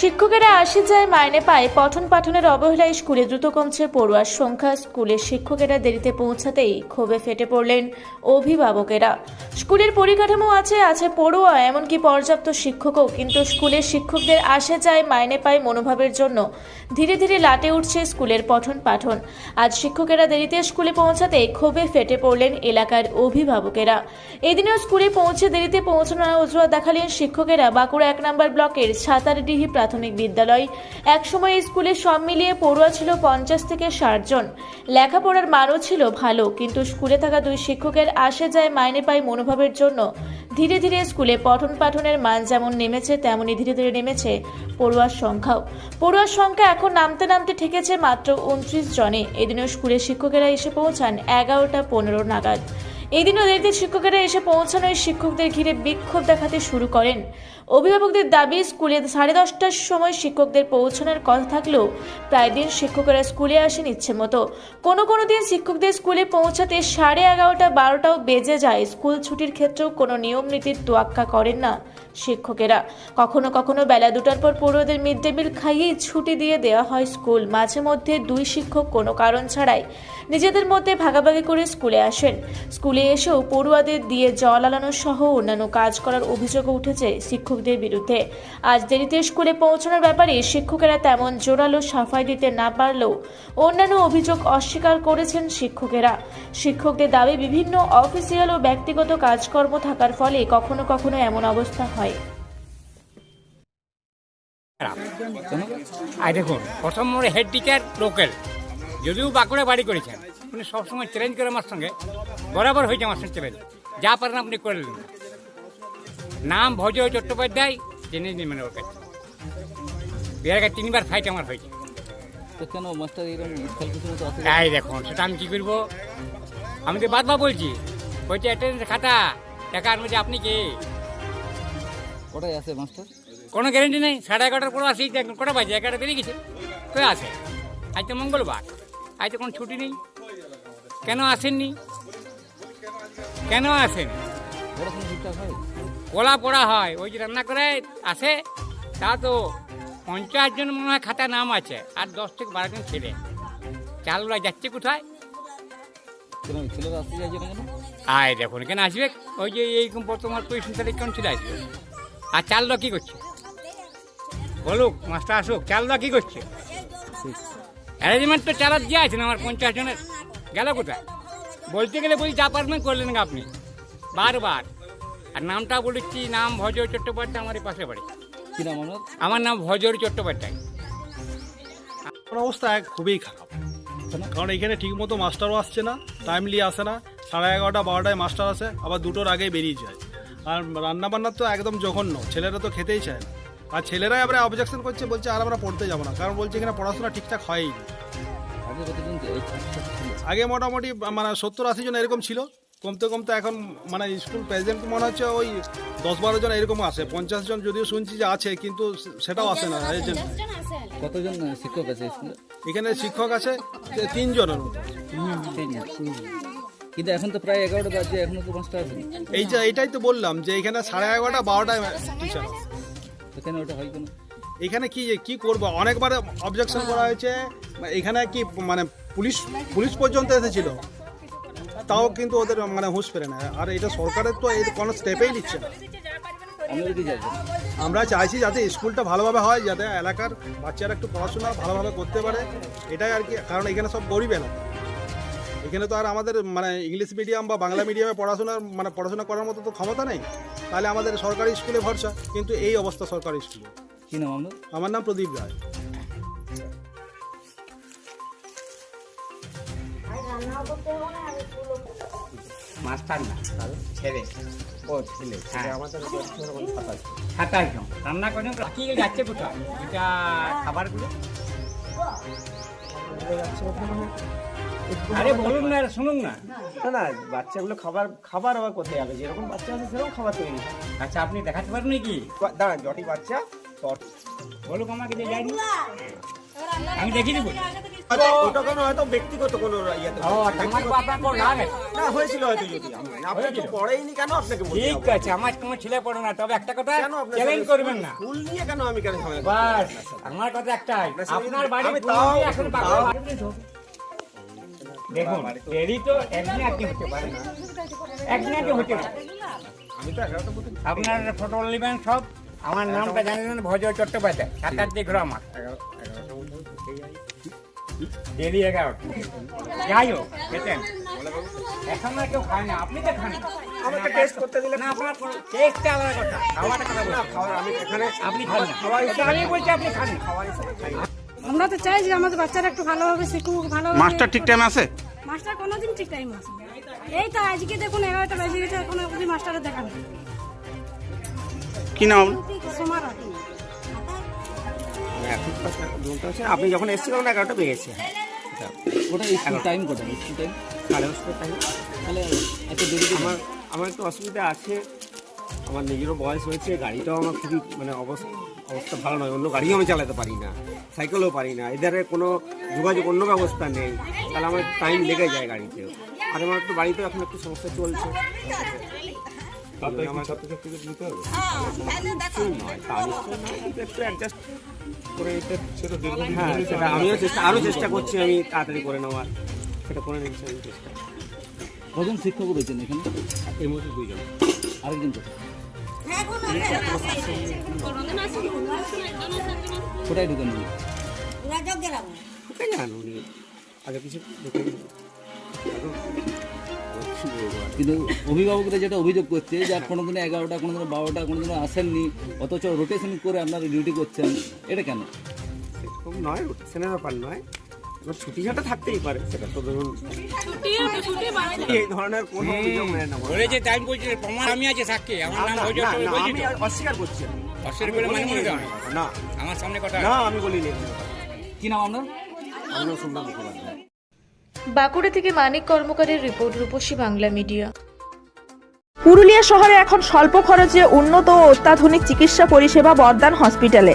শিক্ষকেরা আসে যায় মাইনে পায়, পঠন পাঠনের অবহেলায় স্কুলে দ্রুত কমছে পড়ুয়ার সংখ্যা। স্কুলের শিক্ষকেরা দেরিতে পৌঁছাতেই ক্ষোভে ফেটে পড়লেন অভিভাবকেরা। স্কুলের পরিকাঠামো আছে আছে পড়ুয়া, এমনকি পর্যাপ্ত শিক্ষকও, কিন্তু স্কুলের শিক্ষকদের আসে যায় মাইনে পায় মনোভাবের জন্য। ধীরে ধীরে লাটে উঠছে স্কুলের পঠন পাঠন। আজ শিক্ষকেরা দেরিতে স্কুলে পৌঁছাতে ক্ষোভে ফেটে পড়লেন এলাকার অভিভাবকেরা। এদিনেও স্কুলে পৌঁছে দেরিতে পৌঁছানোর অজুহাত দেখালেন শিক্ষকেরা। বাঁকুড়া এক নম্বর ব্লকের সাতারডিহি প্রাথমিক বিদ্যালয়। একসময় স্কুলে সব মিলিয়ে পড়ুয়া ছিল পঞ্চাশ থেকে ষাট জন। লেখাপড়ার মানও ছিল ভালো, কিন্তু স্কুলে থাকা দুই শিক্ষকের আসে যায়, মাইনে পায় মনোভাবের জন্য। ধীরে ধীরে স্কুলে পঠন পাঠনের মান যেমন নেমেছে তেমনই ধীরে ধীরে নেমেছে পড়ুয়ার সংখ্যাও। পড়ুয়ার সংখ্যা এখন নামতে নামতে ঠেকেছে মাত্র উনত্রিশ জনে। এদিনও স্কুলের শিক্ষকেরা এসে পৌঁছান এগারোটা পনেরো নাগাদ। এদিনও দেরিতে শিক্ষকেরা এসে পৌঁছানোয় শিক্ষকদের ঘিরে বিক্ষোভ দেখাতে শুরু করেন। অভিভাবকদের দাবি, স্কুলে সাড়ে দশটার সময় শিক্ষকদের পৌঁছানোর কথা থাকলেও প্রায় দিন শিক্ষকেরা স্কুলে আসেন ইচ্ছে মতো। কোনো কোনো দিন শিক্ষকদের স্কুলে পৌঁছাতে সাড়ে এগারোটা, বারোটাও বেজে যায়। স্কুল ছুটির ক্ষেত্রেও কোনো নিয়ম নীতির তোয়াক্কা করেন না শিক্ষকেরা। কখনো কখনো বেলা দুটার পর পড়ুয়াদের মিড ডে মিল খাইয়েই ছুটি দিয়ে দেওয়া হয় স্কুল। মাঝে মধ্যে দুই শিক্ষক কোনো কারণ ছাড়াই নিজেদের মধ্যে ভাগাভাগি করে স্কুলে আসেন। স্কুলে এসেও পড়ুয়াদের দিয়ে জল আলানো সহ অন্যান্য কাজ করার অভিযোগও উঠেছে শিক্ষকদের বিরুদ্ধে। আজ দেরিতে স্কুলে পৌঁছানোর ব্যাপারে শিক্ষকেরা তেমন জোরালো সাফাই দিতে না পারলেও অন্যান্য অভিযোগ অস্বীকার করেছেন শিক্ষকেরা। শিক্ষকদের দাবি, বিভিন্ন অফিসিয়াল ও ব্যক্তিগত কাজকর্ম থাকার ফলে কখনো কখনো এমন অবস্থা হয়। আর দেখুন, প্রথম মোড়ে হেড টিচার লোকাল যদিও বাঁকুড়া বাড়ি করেছেন। উনি সবসময় চ্যালেঞ্জ করে আমার সঙ্গে বরাবর হয়েছে আমার সঙ্গে চ্যালেঞ্জ যা পারেন আপনি করে দিন নাম ভজয় চট্টোপাধ্যায় জেনে নেবেন ওর কাছে এর আগে তিনবার ফাইট আমার হয়েছে। তো কেন মাস্টার কিছু তাই দেখুন সেটা আমি কী করব? আমি তো বাদবা বলছি। বলছি অ্যাটেন্ডেন্স খাতা টাকার মধ্যে আপনি কে? কটাই আছে মাস্টার কোনো গ্যারেন্টি নেই। সাড়ে এগারোটার পর আসি কটা বাজে এগারোটা বেরিয়ে গেছে। তো আছে? আজ তো মঙ্গলবার। আজ তো কোনো ছুটি নেই। কেন আসেননি? কেন আসেন? পোলা পড়া হয় ওই যে রান্না করে আসে তা তো পঞ্চাশ জন মনে হয় খাতা নাম আছে আর দশ থেকে বারো জন ছেলে। চালরা যাচ্ছে কোথায়? না আয় দেখুন কেন আসবে? ওই যে এইরকম পজিশন তাহলে কেমন ছেলে আসবে? আর চালরা কি করছে? বলুক মাস্টার আসুক চালরা কি করছে? অ্যারেঞ্জমেন্ট তো চালাত দিয়ে আছেন আমার পঞ্চাশ জনের। গেল কোথায়? বলতে গেলে বলি যা পারবেন করলেন না আপনি। বারবার। আর নামটা বলেছি নাম ভজর চট্টোপাধ্যায় আমার এই পাশে বাড়ি। কি নাম আপনার? আমার নাম ভজর চট্টোপাধ্যায়। এখন অবস্থা এক খুবই খারাপ। কারণ এখানে ঠিকমতো মাস্টারও আসছে না টাইমলি আসে না। সাড়ে এগারোটা বারোটায় মাস্টার আসে আবার দুটোর আগেই বেরিয়ে যায়। আর রান্না বান্নার তো একদম জঘন্য ছেলেরা তো খেতেই চায় না। আর ছেলেরাই আবার অবজেকশন করছে বলছে আর আমরা পড়তে যাব না। কারণ বলছে এখানে পড়াশোনা ঠিকঠাক হয়ই না। আগে মোটামুটি মানে সত্তর আশি জন এরকম ছিল। কমতে কমতে এখন মানে স্কুল প্রেসিডেন্ট মনে হচ্ছে ওই দশ বারো জন এরকম আসে পঞ্চাশ জন যদিও শুনছি যে আছে কিন্তু সেটাও আসে না এই যে- কতজন শিক্ষক আছে স্কুলে? এখানে শিক্ষক আছে যে তিনজনের মতো। কিন্তু এখন তো প্রায় এগারোটা বাজছে এখনও তো পাঁচটা আছে। এই যে এটাই তো বললাম যে এখানে সাড়ে এগারোটা বারোটায় টিচার কেন ওটা হয় কেন? এখানে কি কি করব? অনেকবার অবজেকশন করা হয়েছে। এখানে কি মানে পুলিশ পুলিশ পর্যন্ত এসেছিল। তাও কিন্তু ওদের মানে হুঁশ ফেরে না আর এটা সরকারের তো এর কোনো স্টেপেই নিচ্ছে না। আমরা চাইছি যাতে স্কুলটা ভালোভাবে হয় যাতে এলাকার বাচ্চারা একটু পড়াশোনা ভালোভাবে করতে পারে। এটাই আর কি কারণ এখানে সব গরিব এলাকা এখানে তো আর আমাদের মানে ইংলিশ মিডিয়াম বা বাংলা মিডিয়ামে পড়াশোনার মানে পড়াশোনা করার মতো তো ক্ষমতা নেই। তাহলে আমাদের সরকারি স্কুলে ভরসা। কিন্তু এই অবস্থা সরকারি স্কুলে। কি নাম আমার নাম প্রদীপ রায়। মাস্টার না ছেলে ও ছেলে সাতাশ জন রান্না করেন বাকি যাচ্ছে কোথায়? এটা খাবারগুলো? আরে বলুন না শুনুন না। না না বাচ্চাগুলো খাবার খাবার আবার কোথায় যাবে? যেরকম বাচ্চা আছে সেরকম খাবার তৈরি আচ্ছা আপনি দেখাতে পারেন নাকি? দাঁড়ান জটি বাচ্চা তট বলুক আমাকে যে যায়নি। আমি দেখিয়ে দেবো। ওটা কোনো হয়তো ব্যক্তিগত কোনো ইয়েতে আমার আপনার কোনো রাগ আছে না হয়েছিল হয়তো যদি আপনি তো পড়েইনি কেন? আপনাকে ঠিক আছে আমার কোনো ছেলে পড়ো না। তবে একটা কথা চ্যালেঞ্জ করবেন না। ফুল নিয়ে কেন আমি কেন বাস আমার কথা একটাই। আপনার সাথে বাড়ি তাও- এখন দেখুন দেরি তো হতে পারে না। হতে পারে। মতো আপনার ফটো নেবেন সব। আমার নামটা জানেন ভজ চট্টোপাধ্যায়। সাতার দিক আমার ডেলি এগারোটা। যাই হোক খেতেন। এখন আর কেউ খায় না আপনি তো খান। আমাকে টেস্ট করতে দিলে না আপনার টেস্টটা আলাদা কথা। খাওয়াটা কথা বলছি। খাওয়ার আমি এখানে আপনি খান না। এটা আমি বলছি আপনি খান না। আমরা তো চাই যে আমাদের বাচ্চারা একটু ভালোভাবে শিখুক ভালোভাবে মাস্টার ঠিক টাইমে আসে মাস্টার কোনোদিন ঠিক টাইম আসে এই তো আজকে দেখুন এগারোটা বেজে গেছে এখন অবধি মাস্টারের দেখা নেই। কি নাম? সোমার। এখন হচ্ছে আপনি যখন এসেছেন তখন এগারোটা বেজেছে। ওটা স্কুল টাইম কোটা স্কুল টাইম সাড়ে দশটার টাইম তাহলে এত দেরি আমার আমার একটু অসুবিধা আছে। আমার নিজেরও বয়স হয়েছে গাড়িটাও আমার খুবই মানে অবস্থা অবস্থা ভালো নয়। অন্য গাড়িও আমি চালাতে পারি না সাইকেলও পারি না। এধারে কোনো যোগাযোগ অন্য ব্যবস্থা নেই। তাহলে আমার টাইম লেগে যায় গাড়িতে। আর আমার একটু বাড়িতে এখন একটু সমস্যা চলছে। আমার একটু অ্যাডজাস্ট করে হ্যাঁ সেটা আমিও চেষ্টা আরও চেষ্টা করছি আমি তাড়াতাড়ি করে নেওয়ার সেটা করে নিচ্ছি আমি চেষ্টা কজন শিক্ষক রয়েছেন এখানে এই মুহূর্তে দুইজন আরেকজন কোথায় কোথায় ঢুকেন উনি? যান উনি আগে কিছু দেখে কিন্তু অভিভাবকরা যেটা অভিযোগ করছে যে কোনো দিনে এগারোটা কোনো দিনে বারোটা কোনো দিনে আসেননি অথচ রোটেশন করে আপনারা ডিউটি করছেন এটা কেন? সেরকম নয় রোটেশনের ব্যাপার নয়। এবার ছুটি ছাটা থাকতেই পারে সেটা তো ধরুন। এই ধরনের কোনো অভিযোগ মেনে নেব তাই বলছি প্রমাণ আমি আছে সাক্ষী আমার নাম আমি অস্বীকার করছি। অস্বীকার করে মানে মনে না। না। আমার সামনে কথা। না আমি বলিনি। কি নাম আপনার? শুনলাম মুখোপাধ্যায়। বাঁকুড়া থেকে মানিক কর্মকারের রিপোর্ট, রূপসী বাংলা মিডিয়া। পুরুলিয়া শহরে এখন স্বল্প খরচে উন্নত ও অত্যাধুনিক চিকিৎসা পরিষেবা বর্দান হসপিটালে।